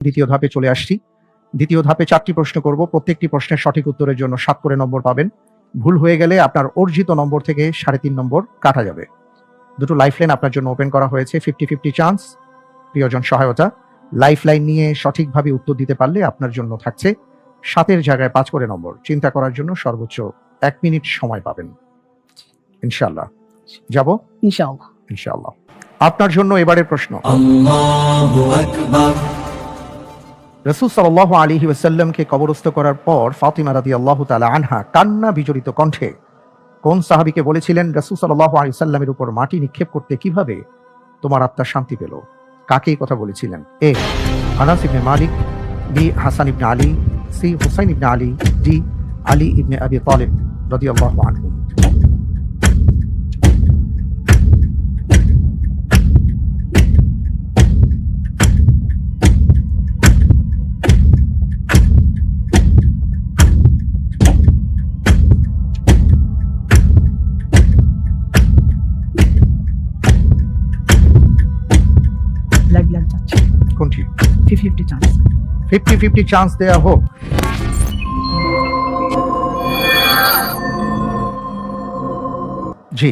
দ্বিতীয় ধাপে চলে আসছি। দ্বিতীয় ধাপে চারটি প্রশ্ন করব। প্রত্যেকটি প্রশ্নের সঠিক উত্তরের জন্য সাত করে নম্বর পাবেন। ভুল হয়ে গেলে আপনার অর্জিত নম্বর থেকে সাড়ে তিন নম্বর কাটা যাবে। দুটো লাইফলাইন আপনার জন্য ওপেন করা হয়েছে। ফিফটি ফিফটি চান্স প্রিয়জন সহায়তা। লাইফলাইন নিয়ে সঠিকভাবে উত্তর দিতে পারলে আপনার জন্য থাকছে সাতের জায়গায় পাঁচ করে নম্বর। চিন্তা করার জন্য সর্বোচ্চ এক মিনিট সময় পাবেন। ইনশাল্লাহ যাব? ইনশাল্লাহ ইনশাল্লাহ আপনার জন্য এবারের প্রশ্ন। আল্লাহু আকবার। রসুল সাল্লাহ আলী ওয়াসাল্লামকে কবরস্থ করার পর ফাতিমা রাদি আল্লাহ তালা আনহা কান্না বিজড়িত কণ্ঠে, কোন সাহাবিকে বলেছিলেন, রসুল সাল্লাহ আলী সাল্লামের উপর মাটি নিক্ষেপ করতে কীভাবে তোমার আত্মা শান্তি পেল? কাকে কথা বলেছিলেন? A, Anas ibn Malik, B, Hasan ibn Ali, C, Hussain ibn Ali, D, Ali ইবনে আবি তালিব রদি আল্লাহ আনহু। কোনটি? Fifty fifty chance fifty fifty chance দেয়া হোক। জি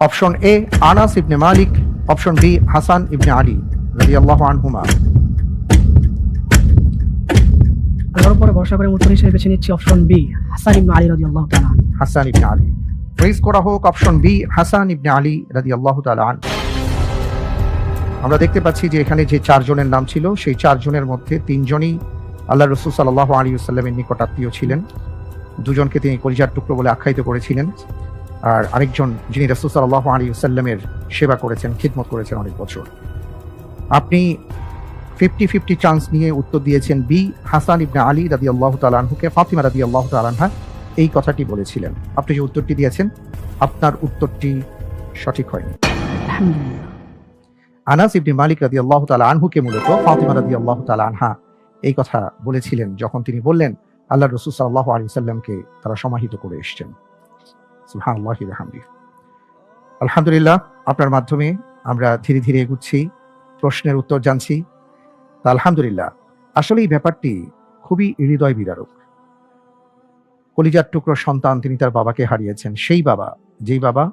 option A Anas ibn Malik option B Hasan ইবনে আলী রাজি আল্লাহ আনহুমা আল্লাহর উপরে ভরসা করে উত্তর হিসেবে বেছে নিচ্ছি অপশন বি হাসান ইবনু আলী রাদিয়াল্লাহু তাআলা আনহু। হাসান ইবনে আলী প্রেস করা হোক অপশন বি হাসান ইবনে আলী রাদিয়াল্লাহু তাআলা আনহু আমরা দেখতে পাচ্ছি যে এখানে যে চারজনের নাম ছিল, সেই চারজনের মধ্যে তিনজনই আল্লাহ রসুল সাল্লাহ আলী সাল্লামের নিকট আত্মীয় ছিলেন। দুজনকে তিনি কলিজার টুকরো বলে আখ্যায়িত করেছিলেন। আর আরেকজন যিনি রসুল সাল্লাহ আলী সাল্লামের সেবা করেছেন, খিদমত করেছেন অনেক বছর। আপনি ফিফটি ফিফটি চান্স নিয়ে উত্তর দিয়েছেন বি হাসান ইবনা আলী রাদি আল্লাহ তালানহুকে ফাতিমা রাদি আল্লাহ তালানহা এই কথাটি বলেছিলেন। আপনি যে উত্তরটি দিয়েছেন, আপনার উত্তরটি সঠিক হয়নি। আনাস ইবনে মালিক রাদি আল্লাহ তালা আনহুকে মূলত ফাতিমা রাদি আল্লাহ তালা আনহা এই কথা বলেছিলেন যখন তিনি বললেন আল্লাহ রসুল সাল্লাহ আলী সাল্লামকে তারা সমাহিত করে এসছেন। আলহামদুলিল্লাহ, আপনার মাধ্যমে আমরা ধীরে ধীরে এগুচ্ছি, প্রশ্নের উত্তর জানছি। তা আলহামদুলিল্লাহ, আসলে এই ব্যাপারটি খুবই হৃদয় বিদারক কলিজার টুকরো সন্তান তিনি তার বাবাকে হারিয়েছেন। সেই বাবা, যেই বাবা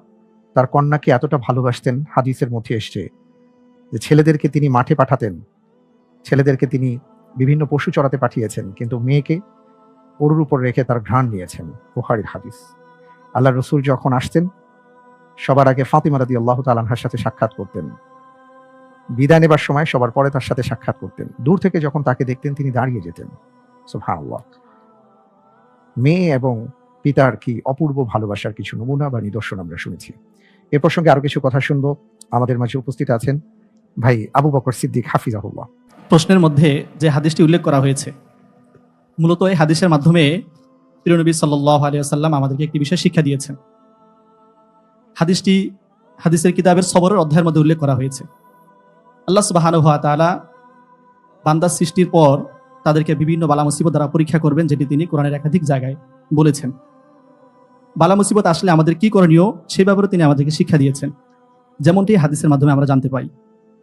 তার কন্যাকে এতটা ভালোবাসতেন, হাদিসের মধ্যে এসছে যে ছেলেদেরকে তিনি মাঠে পাঠাতেন, ছেলেদেরকে তিনি বিভিন্ন পশু চড়াতে পাঠিয়েছেন, কিন্তু মেয়েকে ওরুর উপর রেখে তার ঘ্রাণ নিয়েছেন, বুখারির হাদিস। আল্লাহ রসুল যখন আসতেন, সবার আগে ফাতিমা রাদি আল্লাহ তালানহার সাথে সাক্ষাৎ করতেন। বিদায় নেবার সময় সবার পরে তার সাথে সাক্ষাৎ করতেন। দূর থেকে যখন তাকে দেখতেন, তিনি দাঁড়িয়ে যেতেন। মেয়ে এবং পিতার কি অপূর্ব ভালোবাসার কিছু নমুনা বা নিদর্শন আমরা শুনেছি। এ প্রসঙ্গে আরও কিছু কথা শুনব। আমাদের মাঝে উপস্থিত আছেন ভাই আবু বকর সিদ্দিক, হাফিজাহুল্লাহ। প্রশ্নের মধ্যে যে হাদিসটি উল্লেখ করা হয়েছে, মূলত এই হাদিসের মাধ্যমে প্রিয়নবী সাল্লাহ আলিয়াল্লাম আমাদেরকে একটি বিষয় শিক্ষা দিয়েছেন। হাদিসটি, হাদিসের কিতাবের সবরের অধ্যায়ের মধ্যে উল্লেখ করা হয়েছে। আল্লাহ সুবাহানু হাত তালা বান্দা সৃষ্টির পর তাদেরকে বিভিন্ন বালা মুসিবত দ্বারা পরীক্ষা করবেন, যেটি তিনি কোরআনের একাধিক জায়গায় বলেছেন। বালা মুসিবত আসলে আমাদের কি করণীয় সেই ব্যাপারে তিনি আমাদেরকে শিক্ষা দিয়েছেন। যেমনটি হাদিসের মাধ্যমে আমরা জানতে পাই।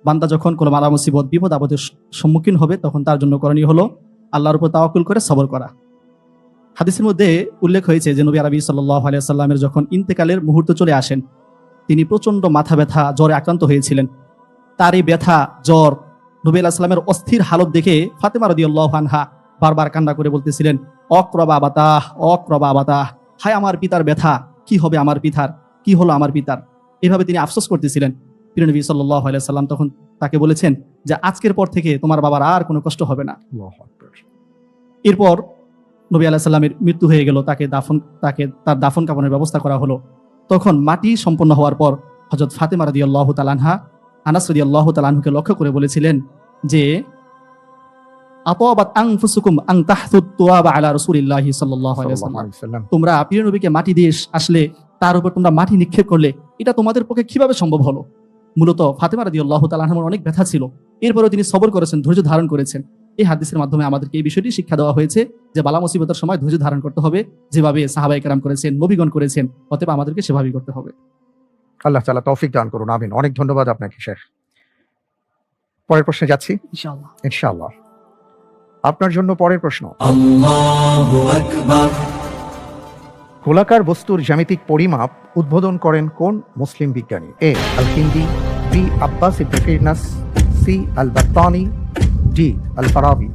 বান্দা যখন কোনো মালা মুসিবত, বিপদ, আপদের সম্মুখীন হবে, তখন তার জন্য করণীয় হলো আল্লাহর উপর তাওয়াক্কুল করে সবর করা। হাদিসের মধ্যে উল্লেখ হয়েছে যে, নবী আরবি সাল্লাহ আলিয়াল্লামের যখন ইন্তেকালের মুহূর্ত চলে আসেন, তিনি প্রচণ্ড মাথা ব্যথা, জ্বরে আক্রান্ত হয়েছিলেন। তার এই ব্যথা, জ্বর নবী আলাহিসাল্লামের অস্থির হালত দেখে ফাতেমা রদি আনহা বারবার কান্না করে বলতেছিলেন অক্রবা আবাতাহ অক্রবা আবাতাহ হায় আমার পিতার ব্যথা, কি হবে আমার পিতার, কি হলো আমার পিতার? এভাবে তিনি আফসোস করতেছিলেন। প্রিয়নবী সাল্লাহ সাল্লাম তখন তাকে বলেছেন যে আজকের পর থেকে তোমার বাবার আর কোনো কষ্ট হবে না। এরপর নবী আলাহ সাল্লামের মৃত্যু হয়ে গেল তাকে দাফন তাকে তার দাফন কাপনের ব্যবস্থা করা হলো। তখন মাটি সম্পন্ন হওয়ার পর হজরত ফাতেমা রাদি আল্লাহ তালানহা আনাস রদি আল্লাহ তালানহুকে লক্ষ্য করে বলেছিলেন যে তোমরা প্রিয় নবীকে মাটি দিয়ে আসলে তার উপর তোমরা মাটি নিক্ষেপ করলে এটা তোমাদের পক্ষে কীভাবে সম্ভব হলো? মূলত ফাতেমা রাজি আল্লাহ তালাহার অনেক ব্যথা ছিল। এরপরে তিনি সবর করেছেন ধৈর্য ধারণ করেছেন। এই হাদিসের মাধ্যমে আমাদেরকে এই বিষয়টি শিক্ষা দেওয়া হয়েছে যে বালা মুসিবতার সময় ধৈর্য ধারণ করতে হবে যেভাবে সাহাবাই একরাম করেছেন নবীগণ করেছেন অতএব আমাদেরকে সেভাবেই করতে হবে। আল্লাহ তালা তৌফিক দান করুন আমিন। অনেক ধন্যবাদ আপনাকে শেখ। পরের প্রশ্নে যাচ্ছি? ইনশাআল্লাহ। আপনার জন্য পরের প্রশ্ন। আল্লাহু আকবার। গোলাকার বস্তুর জ্যামিতিক পরিমাপ উদ্বোধন করেন কোন মুসলিম বিজ্ঞানী? এ আল হিন্দি বি, আব্বাস ইবনে সি আল বাত্তানি ডি আল ফারাবি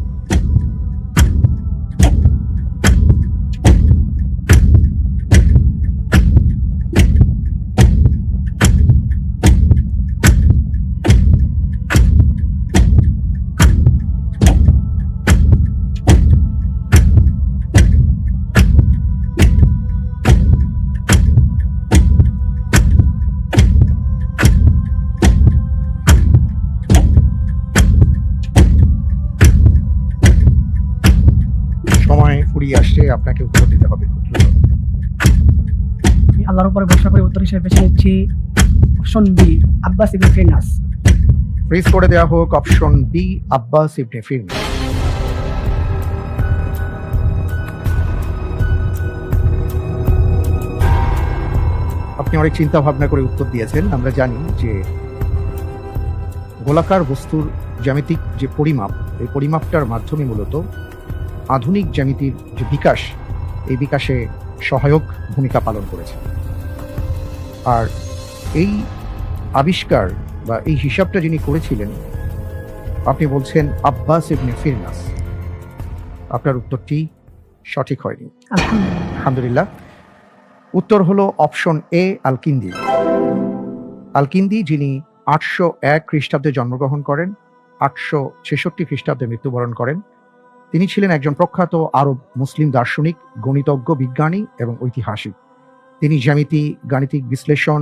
আপনাকে উত্তর দিতে হবে খুব দ্রুত। আমি আল্লাহর উপরে ভরসা করে উত্তর হিসেবে বেছে নিচ্ছি option B Abbas ibn Firnas freeze করে দেওয়া হোক option B Abbas ibn Firnas আপনি অনেক চিন্তা ভাবনা করে উত্তর দিয়েছেন আমরা জানি যে গোলাকার বস্তুর জ্যামিতিক যে পরিমাপ এই পরিমাপটার মাধ্যমে মূলত আধুনিক জ্যামিতির যে বিকাশ এই বিকাশে সহায়ক ভূমিকা পালন করেছে। আর এই আবিষ্কার বা এই হিসাবটা যিনি করেছিলেন আপনি বলছেন আব্বাস ইবনে ফিরনাস। আপনার উত্তরটি সঠিক হয়নি। আলহামদুলিল্লাহ। আলহামদুলিল্লাহ। উত্তর হলো অপশন এ আলকিন্দি। আলকিন্দি যিনি আটশো এক খ্রিস্টাব্দে জন্মগ্রহণ করেন আটশো ছেষট্টি খ্রিস্টাব্দে মৃত্যুবরণ করেন তিনি ছিলেন একজন প্রখ্যাত আরব মুসলিম দার্শনিক, গণিতজ্ঞ, বিজ্ঞানী এবং ঐতিহাসিক। তিনি জ্যামিতি, গাণিতিক বিশ্লেষণ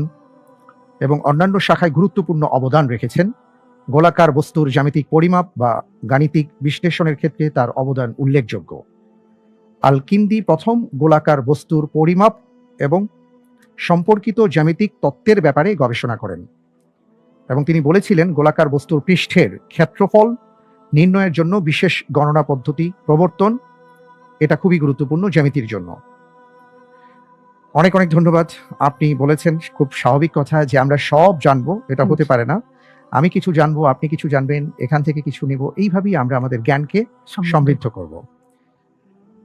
এবং অন্যান্য শাখায় গুরুত্বপূর্ণ অবদান রেখেছেন। গোলাকার বস্তুর জ্যামিতিক পরিমাপ বা গাণিতিক বিশ্লেষণের ক্ষেত্রে তার অবদান উল্লেখযোগ্য। আলকিন্দি প্রথম গোলাকার বস্তুর পরিমাপ এবং সম্পর্কিত জ্যামিতিক তত্ত্বের ব্যাপারে গবেষণা করেন এবং তিনি বলেছিলেন, গোলাকার বস্তুর পৃষ্ঠের ক্ষেত্রফল নির্ণয়ের জন্য বিশেষ গণনা পদ্ধতি প্রবর্তন এটা খুবই গুরুত্বপূর্ণ জ্যামিতির জন্য। অনেক অনেক ধন্যবাদ। আপনি বলেছেন খুব স্বাভাবিক কথা যে আমরা সব জানব এটা হতে পারে না। আমি কিছু জানব আপনি কিছু জানবেন এখান থেকে কিছু নিব এইভাবেই আমরা আমাদের জ্ঞানকে সমৃদ্ধ। করব।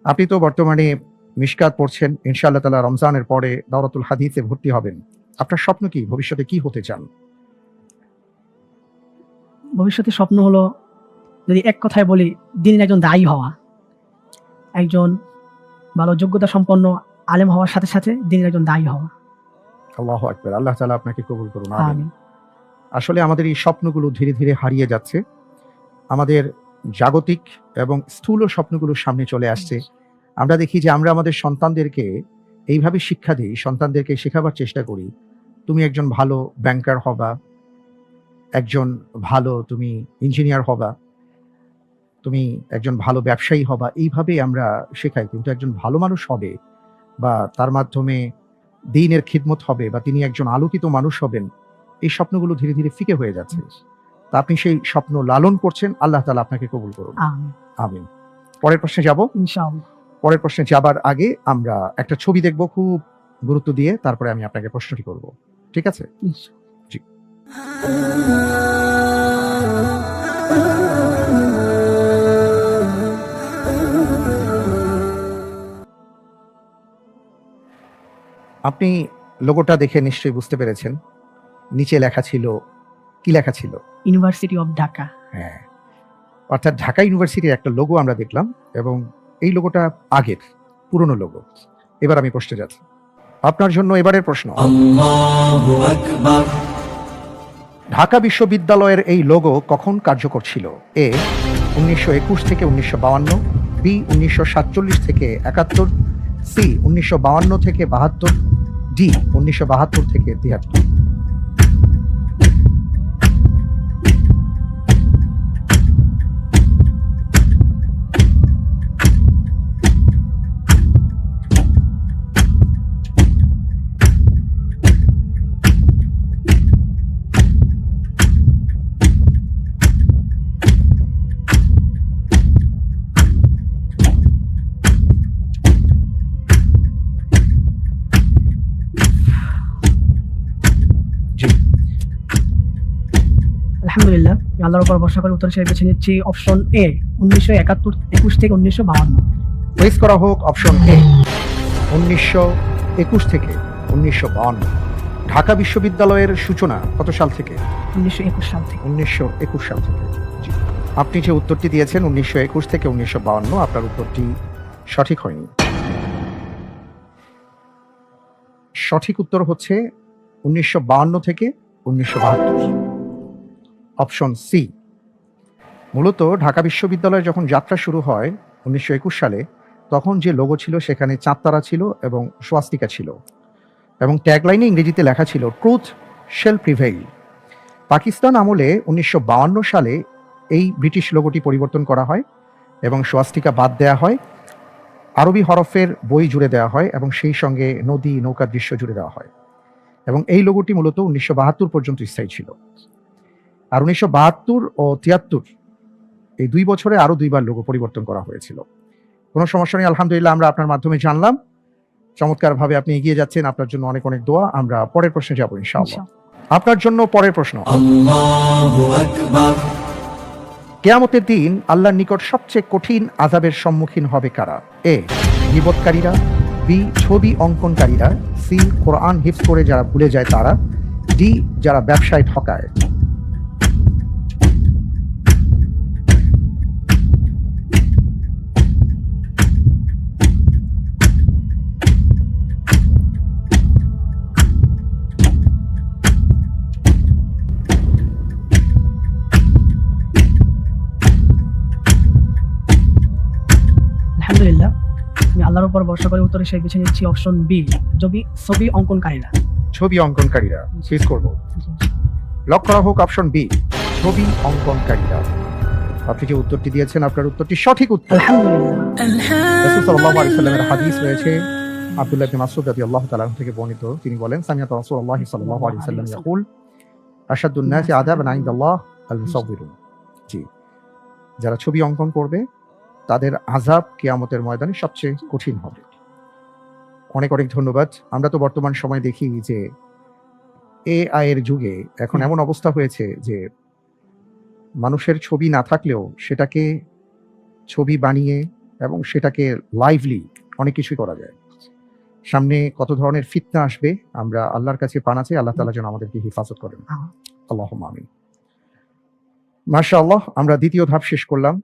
আপনি তো বর্তমানে মিশকাত পড়ছেন ইনশাআল্লাহ তালা রমজানের পরে দাওরাতুল হাদিসে ভর্তি হবেন। আপনার স্বপ্ন কি? ভবিষ্যতে কি হতে চান? ভবিষ্যতে স্বপ্ন হলো যদি এক কথায় বলি দিনের একজন দায়ী হওয়া। একজন ভালো যোগ্যতা সম্পন্ন আলেম হওয়ার সাথে সাথে দিনের একজন দায়ী হওয়া। আল্লাহ আকবার। আল্লাহ তালা আপনাকে কবুল করুন আসলে আমাদের এই স্বপ্নগুলো ধীরে ধীরে হারিয়ে যাচ্ছে। আমাদের জাগতিক এবং স্থূল স্বপ্নগুলো সামনে চলে আসছে। আমরা দেখি যে আমরা আমাদের সন্তানদেরকে এইভাবে শিক্ষা দিই সন্তানদেরকে শেখাবার চেষ্টা করি। তুমি একজন ভালো ব্যাংকার হবা একজন ভালো তুমি ইঞ্জিনিয়ার হবা। তুমি একজন ভালো ব্যবসায়ী হবা এইভাবে আমরা শেখাই। কিন্তু একজন ভালো মানুষ হবে বা তার মাধ্যমে দিনের খিদমত হবে বা তিনি একজন আলোকিত মানুষ হবেন এই স্বপ্নগুলো ধীরে ধীরে ফিকে হয়ে যাচ্ছে। তা আপনি সেই স্বপ্ন লালন করছেন আল্লাহ তালা আপনাকে কবুল করুন। আমি আমিন। পরের প্রশ্নে যাব? পরের প্রশ্নে যাবার আগে আমরা একটা ছবি দেখব খুব গুরুত্ব দিয়ে তারপরে আমি আপনাকে প্রশ্নটি করব। ঠিক আছে? ইনশাআল্লাহ। আপনি লোগোটা দেখে নিশ্চয়ই বুঝতে পেরেছেন। নিচে লেখা ছিল কি লেখা ছিল? ইউনিভার্সিটি অফ ঢাকা হ্যাঁ। অর্থাৎ ঢাকা ইউনিভার্সিটির একটা লোগো আমরা দেখলাম এবং এই লোগোটা আগের পুরনো লোগো এবার আমি প্রশ্নে যাচ্ছি। আপনার জন্য এবারের প্রশ্ন। ঢাকা বিশ্ববিদ্যালয়ের এই লোগো কখন কার্যকর ছিল? এ উনিশশো একুশ থেকে উনিশশো বি উনিশশো সাতচল্লিশ থেকে একাত্তর সি উনিশশো থেকে বাহাত্তর ডি উনিশশো বাহাত্তর থেকে তিয়াত্তর আল্লাহর উপর ভরসা করে উত্তর হিসেবে বেছে নিচ্ছি অপশন এ উনিশশো একাত্তর একুশ থেকে উনিশশো বাউন্ন প্লেস করা হোক অপশন এ উনিশশো একুশ থেকে উনিশশো বাউন্ন ঢাকা বিশ্ববিদ্যালয়ের সূচনা কত সাল থেকে? উনিশশো একুশ সাল থেকে। উনিশশো একুশ সাল থেকে। আপনি যে উত্তরটি দিয়েছেন উনিশশো একুশ থেকে উনিশশো বাউন্ন আপনার উত্তরটি সঠিক হয়নি। সঠিক উত্তর হচ্ছে উনিশশো বাউন্ন থেকে উনিশশো বাহাত্তর। Option C. মূলত ঢাকা বিশ্ববিদ্যালয়ে যখন যাত্রা শুরু হয় উনিশশো একুশ সালে, তখন যে লোগো ছিল সেখানে চাঁদতারা ছিল এবং সোয়াস্তিকা ছিল। এবং ট্যাগলাইনে ইংরেজিতে লেখা ছিল ট্রুথ শেল প্রিভেইল পাকিস্তান আমলে উনিশশো সালে এই ব্রিটিশ লোগোটি পরিবর্তন করা হয় এবং সোয়াস্তিকা বাদ দেয়া হয়। আরবি হরফের বই জুড়ে দেওয়া হয় এবং সেই সঙ্গে নদী, নৌকা, দৃশ্য জুড়ে দেওয়া হয়। এবং এই লোগোটি মূলত উনিশশো বাহাত্তর পর্যন্ত স্থায়ী ছিল। আর উনিশশো বাহাত্তর ও তিয়াত্তর এই দুই বছরে আরও দুইবার লোগো পরিবর্তন করা হয়েছিল। কোনো সমস্যা নেই আলহামদুলিল্লাহ আমরা আপনার মাধ্যমে জানলাম। চমৎকারভাবে আপনি এগিয়ে যাচ্ছেন আপনার জন্য অনেক অনেক দোয়া আমরা পরের প্রশ্নে যাব ইনশাআল্লাহ। আপনার জন্য পরের প্রশ্ন। কেয়ামতের দিন আল্লাহর নিকট সবচেয়ে কঠিন আজাবের সম্মুখীন হবে কারা? এ বিপদকারীরা বি ছবি অঙ্কনকারীরা সি কোরআন হিফ করে যারা ভুলে যায় তারা ডি যারা ব্যবসায় ঠকায়। উপর ভরসা করে উত্তর হিসেবে বেছে নিচ্ছি অপশন বি ছবি ছবি অঙ্কনকারীরা। ছবি অঙ্কনকারীরা ফিস করব। লক করা হোক অপশন বি ছবি অঙ্কনকারীরা। আপনি যে উত্তরটি দিয়েছেন আপনার উত্তরটি সঠিক উত্তর। আলহামদুলিল্লাহ হাদিস রয়েছে। আব্দুল্লাহ ইবনে মাসউদ রাদিয়াল্লাহু তাআলা থেকে বর্ণিত। তিনি বলেন সামিয়াত রাসূলুল্লাহ সাল্লাল্লাহু আলাইহি সাল্লাম ইয়াকুল আশাদুন নাসি আযাবান ইনদাল্লাহ আল জি। যারা ছবি অঙ্কন করবে তাদের আযাব কিয়ামতের ময়দানে সবচেয়ে কঠিন হবে। অনেক অনেক ধন্যবাদ। আমরা তো বর্তমান সময় দেখি যে এআই এর যুগে এখন এমন অবস্থা হয়েছে যে মানুষের ছবি না থাকলেও সেটাকে ছবি বানিয়ে এবং সেটাকে লাইভলি অনেক কিছুই করা যায়। সামনে কত ধরনের ফিতনা আসবে আমরা আল্লাহর কাছে পানা চাই আল্লাহ তাআলা যেন আমাদেরকে হেফাজত করেন। আল্লাহ আমিন। মাশাআল্লাহ আমরা দ্বিতীয় ধাপ শেষ করলাম।